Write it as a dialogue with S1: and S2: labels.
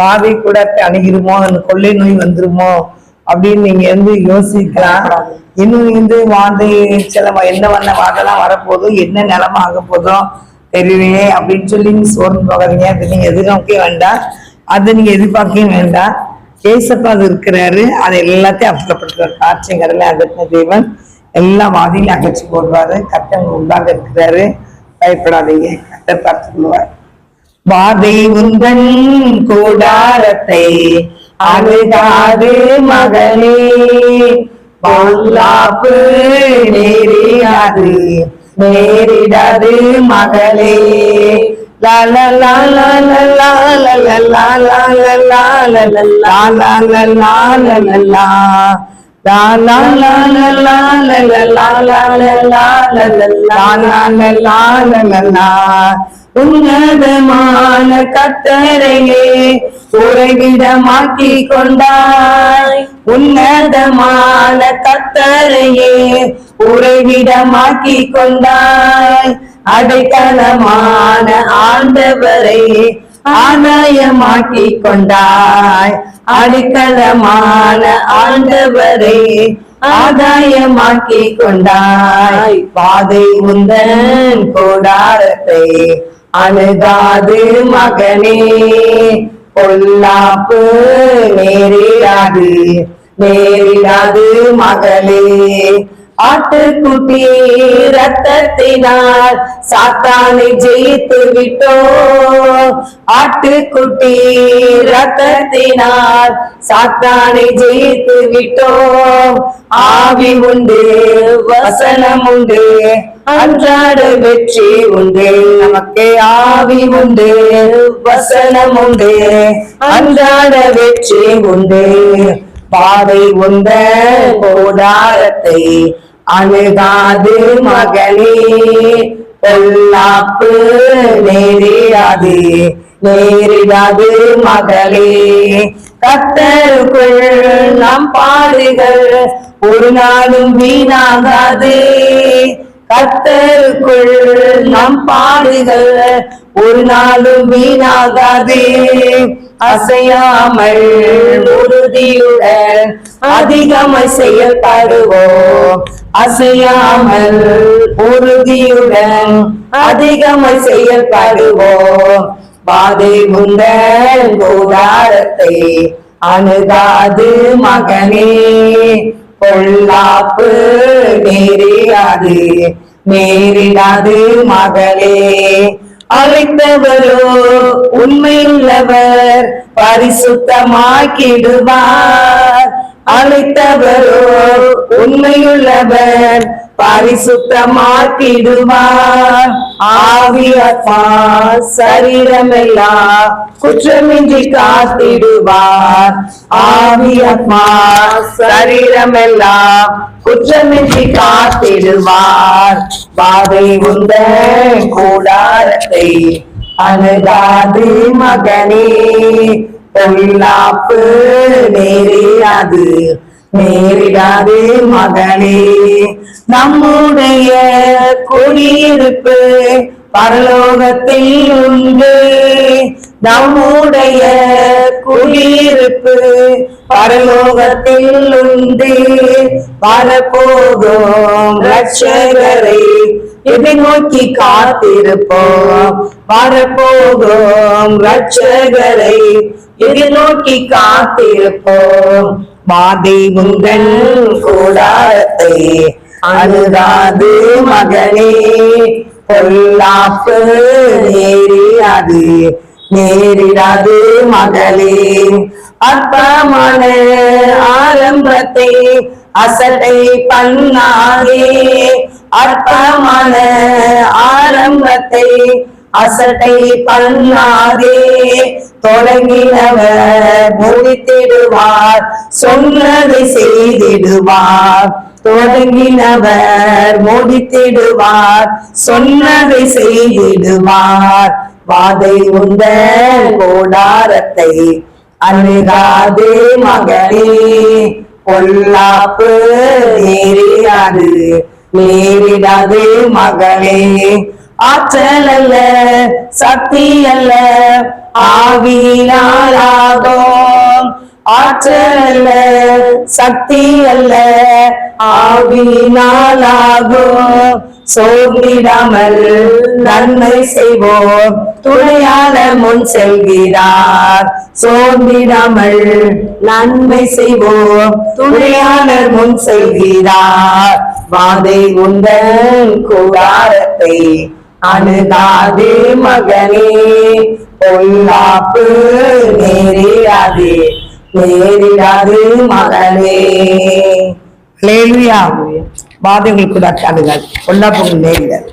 S1: மாதை கூட அணுகிருமோ அந்த கொள்ளை நோய் வந்துருமோ அப்படின்னு நீங்க வந்து யோசிக்கலாம். இன்னும் வந்து வாந்தை சில என்ன வண்ண வாதெல்லாம் வரப்போதோ என்ன நிலம ஆக போதோ தெரியலையே அப்படின்னு சொல்லி நீங்க சோர்ந்து போகாதீங்க. அது நீங்க எதிர்நோக்கே வேண்டாம். அதை நீங்க எதிர்பார்க்கவே வேண்டாம். ஏசப்பா அது இருக்கிறாரு. அதை எல்லாத்தையும் அப்புறப்படுத்துவார். காற்றை கடலை அகற்றின தேவன் எல்லா வாதியிலும் அகற்றி போடுவாரு. கட்டங்கள் உண்டாக இருக்கிறாரு. பயப்படாதீங்க. கட்டை பார்த்து கொள்வார் வாதை உந்தன் கூடாரத்தை அழுகாது மகளே பாதுகாப்பு நேரிடாது நேரிடாது மகளே லா உன்னதமான கத்தரையே உறைவிடமாக்கி கொண்டாய். உன்னதமான கத்தரையே உறைவிடமாக்கி கொண்டாய். அடைக்கலமான ஆண்டவரை ஆதாயமாக்கி கொண்டாய். அடிக்கலமான ஆண்டவரே ஆதாயமாக்கி கொண்டாய். பாதை உந்தன் கோடாரத்தை அணுகாது மகனே பொல்லாப்பு நேரிடாது நேரிடாது மகளே. ஆட்டுக்குட்டி ரத்தத்தினால் சாத்தானை ஜெயித்து விட்டோ. ஆட்டுக்குட்டி ரத்தத்தினால் சாத்தானை ஜெயித்து விட்டோ. ஆவி உண்டு வசனம் உண்டு அன்றாட வெற்றி உண்டு. நமக்கு ஆவி உண்டு. வசனம் உண்டு. அன்றாட வெற்றி உண்டு. பாவை உந்த கோடாரத்தை அணுகாது மகளே பொல்லாப்பு நேரிடாது நேரிடாது மகளே. கத்தருக்குள் நம் பாடுகள் ஒரு நாளும் வீணாகாது. கத்தருக்குள் நம் பாடுகள் ஒரு நாளும் வீணாகாதே. அசையாமல் உறுதியுடன் அதிகமாய் செயல்படுவோம். அசையாமல் உறுதியுடன் அதிகமாய் செயல்படுவோம். பாதை முந்தன் கூடாரத்தை அணுகாது மகனே. பொல்லாப்பு நேரிடாது நேரிடாது மகளே. அழைத்தவரோ உண்மையுள்ளவர் பரிசுத்தமாக்கிடுவார். அழைத்தவரோ உண்மையுள்ளவர் பரிசுத்தமாக்கிடுவார். ஆவியப்பா சரீரமெல்லாம் குற்றமின்றி காத்திடுவார். ஆவியப்பா சரீரமெல்லாம் குற்றமின்றி காத்திடுவார். பாதை உந்த கூடாரத்தை அணுகாது மகனே பொல்லாப்பு நேரிடாது நேரிடாதே மகளே. நம்முடைய குடியிருப்பு பரலோகத்தில் உண்டு. நம்முடைய குடியிருப்பு பரலோகத்தில் உண்டு. வரப்போகும் ரட்சகரை எதிர்நோக்கி காத்திருப்போம். வரப்போகும் ரட்சகரை எதிர் நோக்கி காத்திருப்போம் மாதை உங்கள் கூடாரத்தை அணுகாது மகனே பொல்லாப்பு நேரிடாது நேரிடாது மகளே. அற்பமான ஆரம்பத்தை அசட்டை பண்ணாதே. அற்பமான ஆரம்பத்தை அசட்டை பண்ணாதே. தொடங்கினவர் முடித்திடுவார் சொன்னதை செய்திடுவார். தொடங்கினவர் முடித்திடுவார் சொன்னதை செய்திடுவார். வாதை உந்த கோடாரத்தை அணுகாதே மகளே பொல்லாப்பு நேரிடாது நேரிடாது மகளே ஆற்றல் அல்ல சக்தி அல்ல ஆவியினாலாகும். ஆற்றல் அல்ல சக்தி அல்ல ஆவியினாலாகும். சோர்ந்திடாமல் நன்மை செய்வோம். துணையாளர் முன் செல்கிறார். சோர்ந்திடாமல் நன்மை செய்வோம். துணையாளர் முன் செல்கிறார். வாதை உந்தன் கூடாரத்தை அணுகாது மகனே பொல்லாப்பு நேரிடாது நேரிடாது மகனே லேலுயா வாதைகள் அணுகாது பொல்லாப்புகள் நேரிடாது.